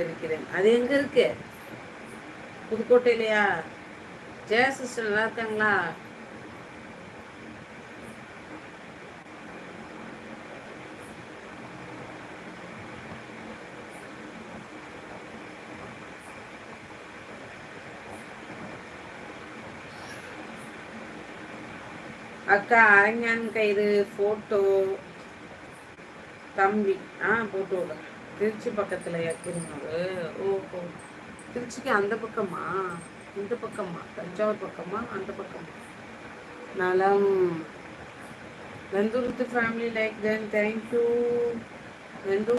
இருக்கிறேன் அது எங்க இருக்கு? புதுக்கோட்டையிலையா? ஜெயா சிஸ்டர் நல்லா இருக்காங்களா? அக்கா அரஞான் கயிறு போட்டோ தம்பி. ஆ போட்டோ திருச்சி பக்கத்தில் திருநூறு ஓஹோ. திருச்சிக்கு அந்த பக்கமா? இந்த பக்கமா? தஞ்சாவூர் பக்கமா? அந்த பக்கமா? நலம். Nandur family like then thank you Nandu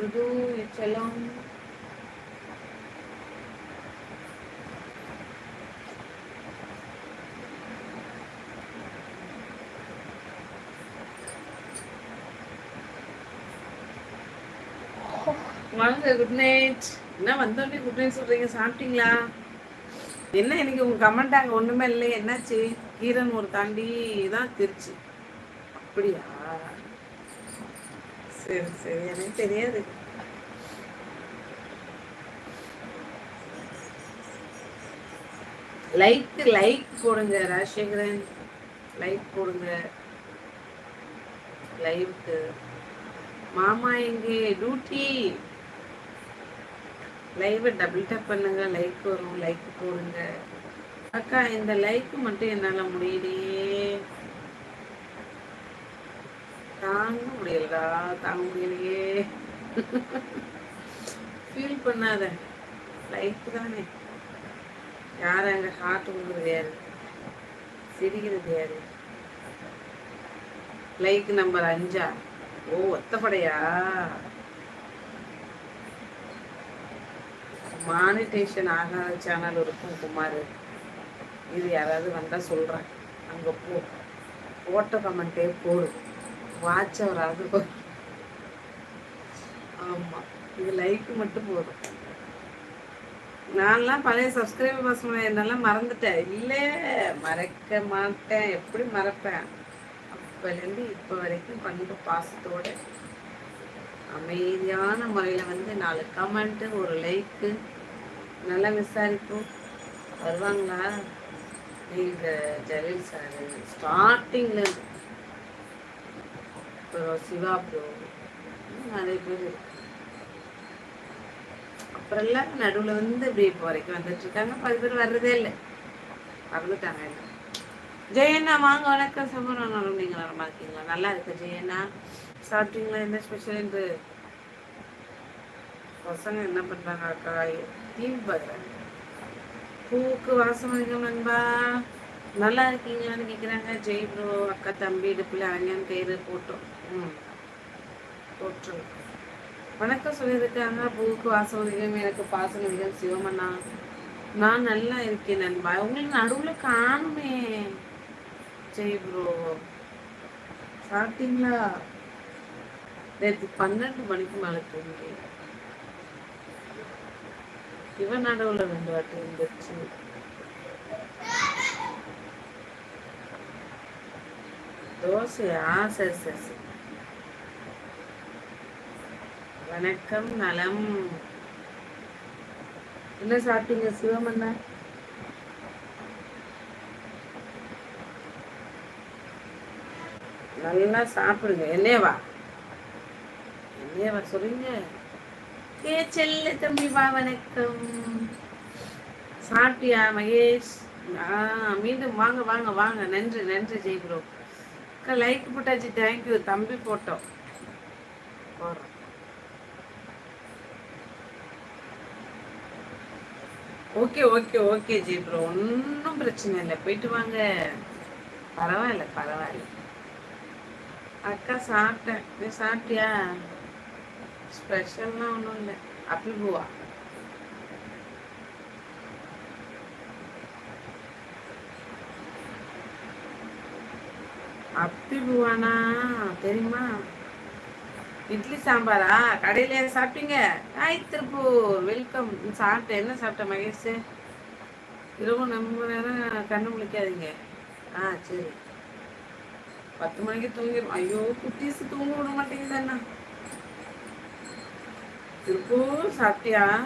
Ruthu வாங்க குட் நைட் என்ன வந்தோடனே குட் நைட் சொல்கிறீங்க சாப்பிட்டீங்களா? என்ன எனக்கு உங்கள் கமெண்ட் அங்கே ஒன்றுமே இல்லை என்னாச்சு? கீரன் ஒரு தாண்டி தான் திருச்சி. அப்படியா? சரி சரி எனக்கு தெரியாது. லைக் லைக் போடுங்க ராஜசேகரன். லைக் போடுங்க. லைவுக்கு மாமா எங்கே? டியூட்டி லைவை டபுள் டப் பண்ணுங்க லைக் வரும் லைக் போடுங்க. அக்கா இந்த லைக் மட்டும் என்னால் முடியலையே. தாங்க முடியலடா தாங்க முடியலையே. ஃபீல் பண்ணாத. லைக் தானே. யார் அங்கே ஹார்ட் கொடுக்குறது யாரு? சிரிக்கிறது யாரு? லைக் நம்பர் அஞ்சா? ஓ ஒத்தப்படையா? மானிட்டேஷன் ஆகாத சேனல் இருக்கும் குமார். இது யாராவது வந்தால் சொல்கிறேன் அங்கே போ. ஓட்ட கமெண்ட்டே போடு. வாட்ச் அவராது ஆமாம் இது லைக்கு மட்டும் போதும். நான்லாம் பழைய சப்ஸ்கிரைபர் பசங்க என்னெல்லாம் மறந்துட்டேன். இல்லை மறக்க மாட்டேன். எப்படி மறப்பேன்? அப்போலேருந்து இப்போ வரைக்கும் பண்ணுற பாசத்தோட அமைதியான முறையில் வந்து நாலு கமெண்ட்டு ஒரு லைக்கு நல்லா விசாரிப்போம். வருவாங்களா? நீங்கள் ஜலீல் சார் ஸ்டார்டிங்கில் அப்புறம் சிவா ப்ரோ நிறைய பேர் அப்புறம் எல்லாம் நடுவில் வந்து இப்படி இப்போ வரைக்கும் வந்துட்டு இருக்காங்க. பல பேர் வர்றதே இல்லை. மறந்துட்டாங்க எல்லாம். ஜெயண்ணா வாங்க வணக்கம். சமரம் நீங்கள் நல்லா இருக்கீங்களா? நல்லா இருக்கு ஜெயண்ணா? சாப்பிட்டீங்களா? என்ன ஸ்பெஷல் என்று? பசங்க என்ன பண்றாங்க? அக்கா டிவி பார்க்குறாங்க பூவுக்கு வாசம் அதிகம் நண்பா நல்லா இருக்கீங்களான்னு கேட்குறாங்க ஜெய் ப்ரோ அக்கா தம்பி இடுப்பில் அண்ணன் கயிறு போட்டோம். ம். போட்டுருங்க. வணக்கம் சொல்லியிருக்காங்க. பூவுக்கு வாசம் அதிகம் எனக்கு பாசம் அதிகம் சிவமண்ணா. நான் நல்லா இருக்கேன் நண்பா. உங்களுக்கு நடுவில் காணுமே. ஜெய் ப்ரோ. சாப்பிட்டீங்களா? நேற்று பன்னெண்டு மணிக்கு மேலே தூங்கி இவன் நடுவில் ரெண்டு வாட்டி இருந்துச்சு தோசையா சரி சரி சரி வணக்கம் நலம். என்ன சாப்பிட்டீங்க சிவமண்ணா? நல்லா சாப்பிடுங்க. என்னேவா என்னேவா சொல்றீங்க? ஏ செல்ல தம்பி வா வணக்கம். சாப்பிட்டியா மகேஷ்? ஆ மீண்டும் வாங்க வாங்க வாங்க. நன்றி நன்றி ஜெய் ப்ரோ அக்கா லைக் போட்டாச்சு. தேங்க்யூ தம்பி போட்டோம் போடுறோம். Okay okay okay ji bro ஒன்றும் பிரச்சனை இல்லை. போயிட்டு வாங்க. பரவாயில்ல பரவாயில்ல. அக்கா சாப்பிட்டேன். நீ சாப்பிட்டியா? ஸ்பெஷல்லாம் ஒன்றும் இல்லை. அப்பி பூவா? அப்பி பூவானா? தெரியுமா? இட்லி சாம்பாரா? கடையில சாப்பிட்டீங்க? ஹாய் திருப்பூர் வெல்கம் சாப்பிட்டேன் என்ன சாப்பிட்டேன் மகேஷ்? இரவு நம்ம நேரம் கண்ணு முழிக்காதீங்க. ஆ சரி. பத்து மணிக்கு தூங்கிடும் ஐயோ குட்டீஸ் தூங்க விட மாட்டேங்குது அண்ணா. திருப்பூர் சாப்பிட்டியா